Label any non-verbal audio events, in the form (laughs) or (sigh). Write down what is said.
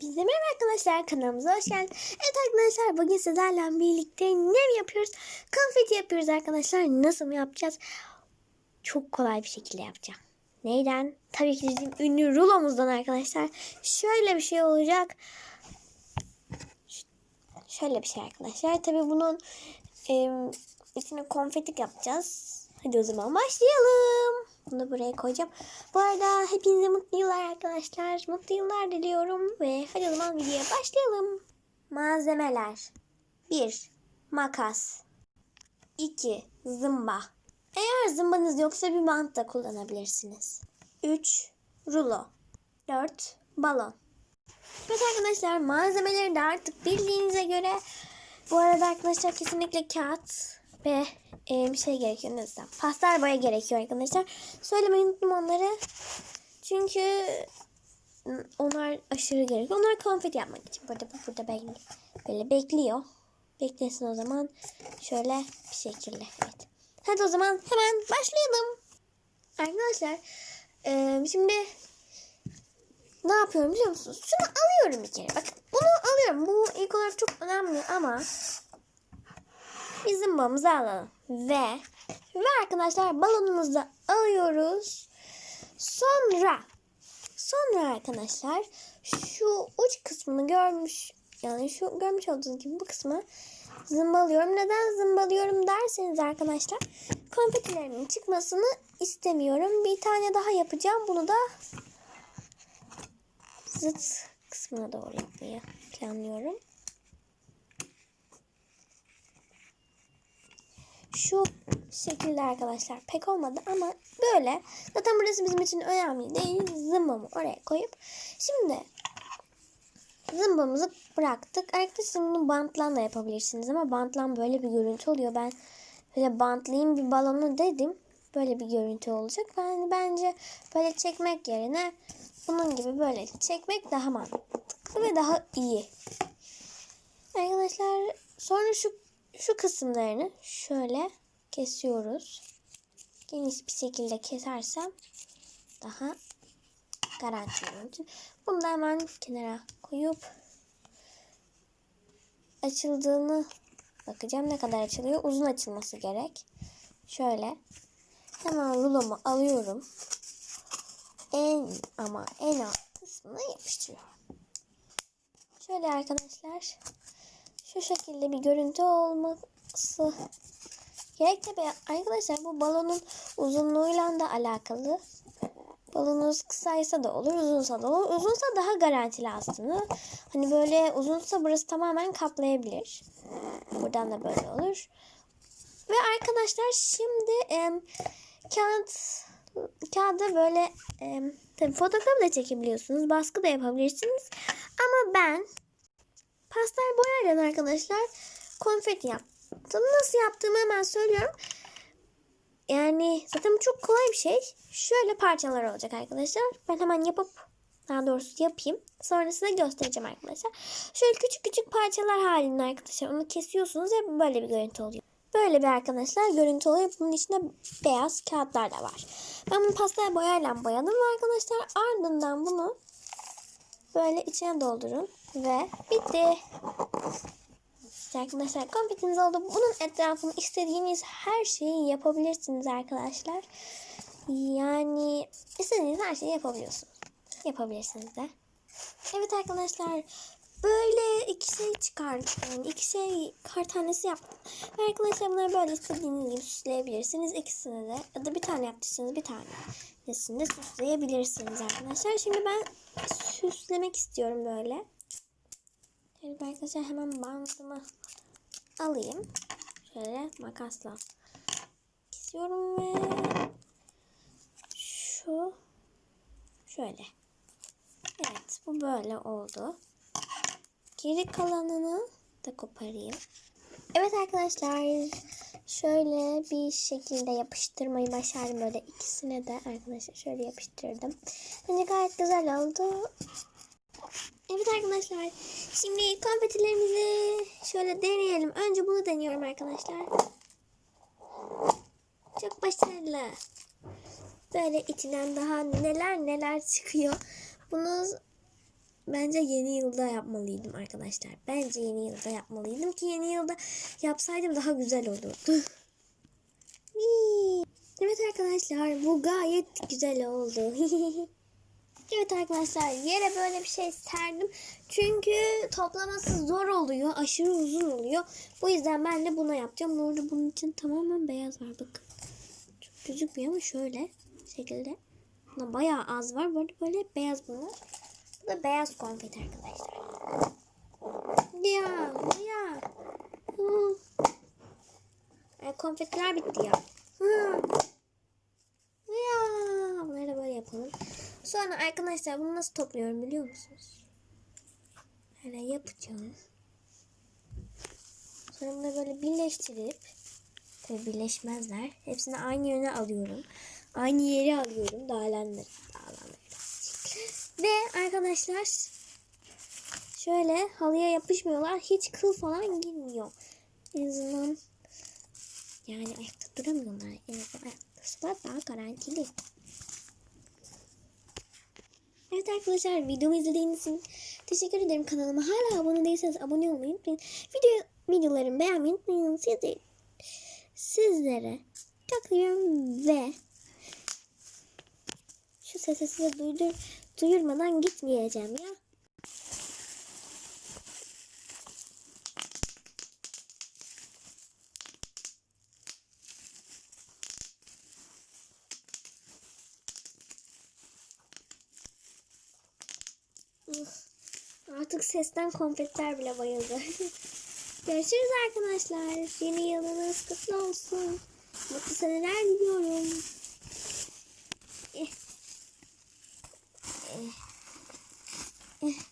Hepinize merhaba arkadaşlar kanalımıza hoş geldiniz. Evet arkadaşlar bugün sizlerle birlikte ne yapıyoruz? Konfeti yapıyoruz arkadaşlar. Nasıl mı yapacağız? Çok kolay bir şekilde yapacağım. Neyden? Tabii ki bizim ünlü rulomuzdan arkadaşlar. Şöyle bir şey olacak. Şöyle bir şey arkadaşlar. Tabii bunun e, içine konfetik yapacağız. Hadi o zaman başlayalım. Bunu buraya koyacağım. Bu arada hepinize mutlu yıllar arkadaşlar. Mutlu yıllar diliyorum. Ve hadi o zaman videoya başlayalım. Malzemeler. 1. Makas. 2. Zımba. Eğer zımbanız yoksa bir bant da kullanabilirsiniz. 3. Rulo. 4. Balon. Evet arkadaşlar malzemeleri de artık bildiğinize göre bu arada arkadaşlar kesinlikle kağıt ve e, bir şey gerekiyor. Desem? Pastel boya gerekiyor arkadaşlar. Söylemeyi unuttum onları. Çünkü ım, onlar aşırı gerekiyor. Onlar konfeti yapmak için. Burada burada bekliyor. Böyle bekliyor. Beklesin o zaman. Şöyle bir şekilde. Evet. Hadi o zaman hemen başlayalım. Arkadaşlar e, şimdi ne yapıyorum biliyor musunuz? Şunu alıyorum bir kere. Bakın bunu alıyorum. Bu ilk olarak çok önemli ama bizim babamızı alalım. Ve ve arkadaşlar balonumuzu alıyoruz. Sonra sonra arkadaşlar şu uç kısmını görmüş yani şu görmüş olduğunuz gibi bu kısmı zımbalıyorum. Neden zımbalıyorum derseniz arkadaşlar konfetilerimin çıkmasını istemiyorum. Bir tane daha yapacağım. Bunu da zıt kısmına doğru yapmayı planlıyorum. Şu şekilde arkadaşlar pek olmadı ama böyle. Zaten burası bizim için önemli değil. Zımbamı oraya koyup. Şimdi zımbamızı bıraktık. Arkadaşlar bunu bantla da yapabilirsiniz ama bantla böyle bir görüntü oluyor. Ben böyle bantlayayım bir balonu dedim. Böyle bir görüntü olacak. Ben bence böyle çekmek yerine bunun gibi böyle çekmek daha mantıklı ve daha iyi. Arkadaşlar sonra şu şu kısımlarını şöyle kesiyoruz. Geniş bir şekilde kesersem daha garanti olur. Bunu da hemen kenara koyup açıldığını bakacağım ne kadar açılıyor. Uzun açılması gerek. Şöyle hemen rulomu alıyorum. En ama en alt kısmına yapıştırıyorum. Şöyle arkadaşlar şu şekilde bir görüntü olması gerek tabi arkadaşlar bu balonun uzunluğuyla da alakalı. Balonunuz kısaysa da olur, uzunsa da olur. Uzunsa daha garantili aslında. Hani böyle uzunsa burası tamamen kaplayabilir. Buradan da böyle olur. Ve arkadaşlar şimdi e, kağıt kağıda böyle e, tabii fotoğraf da çekebiliyorsunuz. Baskı da yapabilirsiniz. Ama ben pastel boyayla arkadaşlar konfeti yaptım. Nasıl yaptığımı hemen söylüyorum. Yani zaten bu çok kolay bir şey. Şöyle parçalar olacak arkadaşlar. Ben hemen yapıp daha doğrusu yapayım. Sonrasında göstereceğim arkadaşlar. Şöyle küçük küçük parçalar halinde arkadaşlar. Onu kesiyorsunuz ve böyle bir görüntü oluyor. Böyle bir arkadaşlar görüntü oluyor. Bunun içinde beyaz kağıtlar da var. Ben bunu pastel boyayla boyadım arkadaşlar. Ardından bunu böyle içine doldurun. Ve bitti. Arkadaşlar konfetiniz oldu. Bunun etrafını istediğiniz her şeyi yapabilirsiniz arkadaşlar. Yani istediğiniz her şeyi yapabiliyorsunuz. Yapabilirsiniz de. Evet arkadaşlar böyle iki şey çıkardım. Yani iki şey kar tanesi yaptım. Ve arkadaşlar bunları böyle istediğiniz gibi süsleyebilirsiniz. İkisini de ya da bir tane yaptıysanız bir tanesini de süsleyebilirsiniz arkadaşlar. Şimdi ben süslemek istiyorum böyle. Evet arkadaşlar hemen bandımı alayım. Şöyle makasla kesiyorum ve şu şöyle. Evet bu böyle oldu. Geri kalanını da koparayım. Evet arkadaşlar şöyle bir şekilde yapıştırmayı başardım böyle ikisine de arkadaşlar şöyle yapıştırdım. Bence gayet güzel oldu. Evet arkadaşlar. Şimdi konfetilerimizi şöyle deneyelim. Önce bunu deniyorum arkadaşlar. Çok başarılı. Böyle içinden daha neler neler çıkıyor. Bunu bence yeni yılda yapmalıydım arkadaşlar. Bence yeni yılda yapmalıydım ki yeni yılda yapsaydım daha güzel olurdu. (laughs) Evet arkadaşlar bu gayet güzel oldu. (laughs) evet arkadaşlar yere böyle bir şey serdim. Çünkü toplaması zor oluyor. Aşırı uzun oluyor. Bu yüzden ben de buna yapacağım. Orada bunun için tamamen beyaz var bakın. Çok gözükmüyor ama şöyle şekilde. Bunda bayağı az var. Böyle böyle beyaz bunlar. Bu da beyaz konfet arkadaşlar. Ya ya. Ay, konfetler bitti ya. Hı. Ya. Bunları böyle yapalım. Sonra arkadaşlar bunu nasıl topluyorum biliyor musunuz? Böyle yapacağım. Sonra bunları böyle birleştirip tabii birleşmezler. Hepsini aynı yöne alıyorum. Aynı yere alıyorum. Dağlandır. Ve arkadaşlar şöyle halıya yapışmıyorlar. Hiç kıl falan girmiyor. En azından yani ayakta duramıyorlar. En azından ayakta daha garantili. Evet arkadaşlar videomu izlediğiniz için teşekkür ederim. Kanalıma hala abone değilseniz abone olmayı unutmayın. Video, videolarımı beğenmeyi unutmayın. Sizi, sizlere çok seviyorum ve şu sesi size duydur, duyurmadan gitmeyeceğim ya. Artık sesten konfetler bile bayıldı. (laughs) Görüşürüz arkadaşlar. Yeni yılınız kutlu olsun. Mutlu seneler diliyorum. Eh. Eh. Eh.